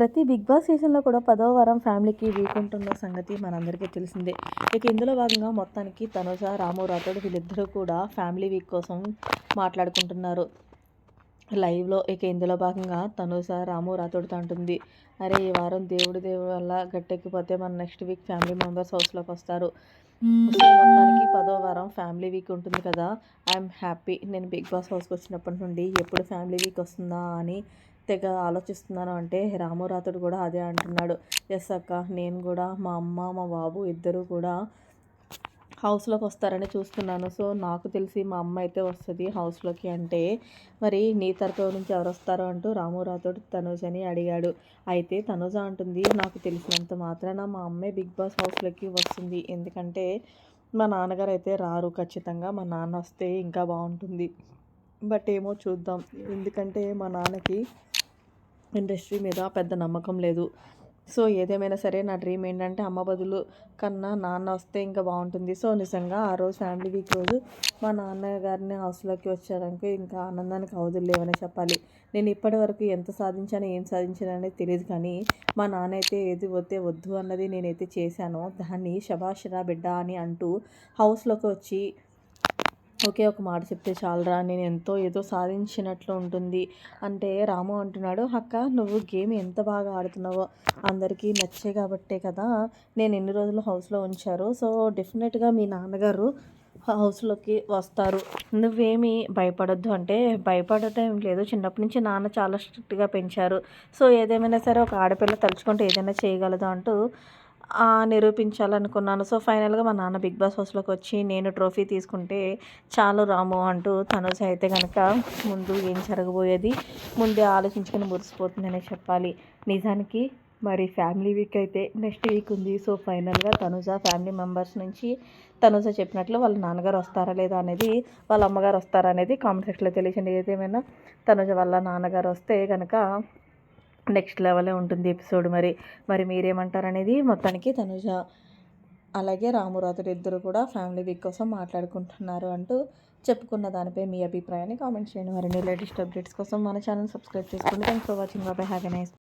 ప్రతి big boss సీజన్లో కూడా పదో వారం ఫ్యామిలీకి వీక్ ఉంటున్న సంగతి మనందరికీ తెలిసిందే. ఇక ఇందులో భాగంగా మొత్తానికి తనుజ రాము రాథోడ్ వీళ్ళిద్దరూ కూడా ఫ్యామిలీ వీక్ కోసం మాట్లాడుకుంటున్నారు. లైవ్లో ఇక ఇందులో భాగంగా తనుజ రాము రాథోడ్తో అంటుంది. అరే ఈ వారం దేవుడి దేవుడి వల్ల గట్టెక్కిపోతే మన నెక్స్ట్ వీక్ ఫ్యామిలీ మెంబర్స్ హౌస్లోకి వస్తారు. మొత్తానికి పదో వారం ఫ్యామిలీ వీక్ ఉంటుంది కదా. I'm happy. నేను బిగ్ బాస్ హౌస్కి వచ్చినప్పటి నుండి ఎప్పుడు ఫ్యామిలీ వీక్ వస్తుందా అని తెగ ఆలోచిస్తున్నాను అంటే రామురాతుడు కూడా అదే అంటున్నాడు. ఎస్ అక్క నేను కూడా మా అమ్మ మా బాబు ఇద్దరు కూడా హౌస్లోకి వస్తారని చూస్తున్నాను. సో నాకు తెలిసి మా అమ్మ అయితే వస్తుంది హౌస్లోకి అంటే మరి నీ తరపు నుంచి ఎవరు వస్తారో అంటూ రాము రాథోడ్ తనుజ్ అని అడిగాడు. అయితే తనుజ అంటుంది నాకు తెలిసినంత మాత్రాన మా అమ్మే బిగ్ బాస్ హౌస్లోకి వస్తుంది. ఎందుకంటే మా నాన్నగారు అయితే రారు. ఖచ్చితంగా మా నాన్న వస్తే ఇంకా బాగుంటుంది. బట్ ఏమో చూద్దాం. ఎందుకంటే మా నాన్నకి ఇండస్ట్రీ మీద పెద్ద నమ్మకం లేదు. సో ఏదేమైనా సరే నా డ్రీమ్ ఏంటంటే అమ్మ బదులు కన్నా నాన్న వస్తే ఇంకా బాగుంటుంది. సో నిజంగా ఆ రోజు ఫ్యామిలీ వీక్ రోజు మా నాన్నగారిని హౌస్లోకి వచ్చారంటే ఇంకా ఆనందానికి అవధులు లేవని చెప్పాలి. నేను ఇప్పటి వరకు ఎంత సాధించాను ఏం సాధించాననేది తెలియదు కానీ మా నాన్న అయితే ఏది వద్దే వద్దు అన్నది నేనైతే చేశానో. దాన్ని శభాషరా బిడ్డ అని అంటూ హౌస్లోకి వచ్చి ఒకే ఒక మాట చెప్తే చాలరా నేను ఎంతో ఏదో సాధించినట్లు ఉంటుంది. అంటే రాము అంటున్నాడు అక్క నువ్వు గేమ్ ఎంత బాగా ఆడుతున్నావో అందరికీ నచ్చే కాబట్టే కదా నేను ఎన్ని రోజులు హౌస్లో ఉంచారు సో డెఫినెట్గా మీ నాన్నగారు హౌస్లోకి వస్తారు. నువ్వేమీ భయపడొద్దు అంటే భయపడటం లేదు. చిన్నప్పటి నుంచి నాన్న చాలా స్ట్రిక్ట్గా పెంచారు. సో ఏదేమైనా సరే ఒక ఆడపిల్ల తలుచుకుంటే ఏదైనా చేయగలదు అంటూ నిరూపించాలనుకున్నాను. సో ఫైనల్గా మా నాన్న బిగ్ బాస్ హౌస్లోకి వచ్చి నేను ట్రోఫీ తీసుకుంటే చాలు రాము అంటూ తనుజ అయితే కనుక ముందు ఏం జరగబోయేది ముందే ఆలోచించుకొని మురిసిపోతుందనే చెప్పాలి. నిజానికి మరి ఫ్యామిలీ వీక్ అయితే నెక్స్ట్ వీక్ ఉంది. సో ఫైనల్గా తనుజ ఫ్యామిలీ మెంబర్స్ నుంచి తనుజ చెప్పినట్లు వాళ్ళ నాన్నగారు వస్తారా లేదా అనేది వాళ్ళ అమ్మగారు వస్తారా అనేది కామెంట్ సెక్షన్లో తెలియచండి ఏదేమైనా తనుజ వాళ్ళ నాన్నగారు వస్తే కనుక నెక్స్ట్ లెవెలే ఉంటుంది ఎపిసోడ్ మరి. మరి మీరేమంటారు అనేది మొత్తానికి తనుజ అలాగే రామురాతుడు ఇద్దరు కూడా ఫ్యామిలీ వీక్ కోసం మాట్లాడుకుంటున్నారు అంటూ చెప్పుకున్న దానిపై మీ అభిప్రాయాన్ని కామెంట్ చేయండి. మరిన్ని లేటెస్ట్ అప్డేట్స్ కోసం మన ఛానల్ సబ్స్క్రైబ్ చేసుకోండి. థ్యాంక్స్ ఫర్ వాచింగ్ బాబాయ్ హ్యావ్ ఎ నైస్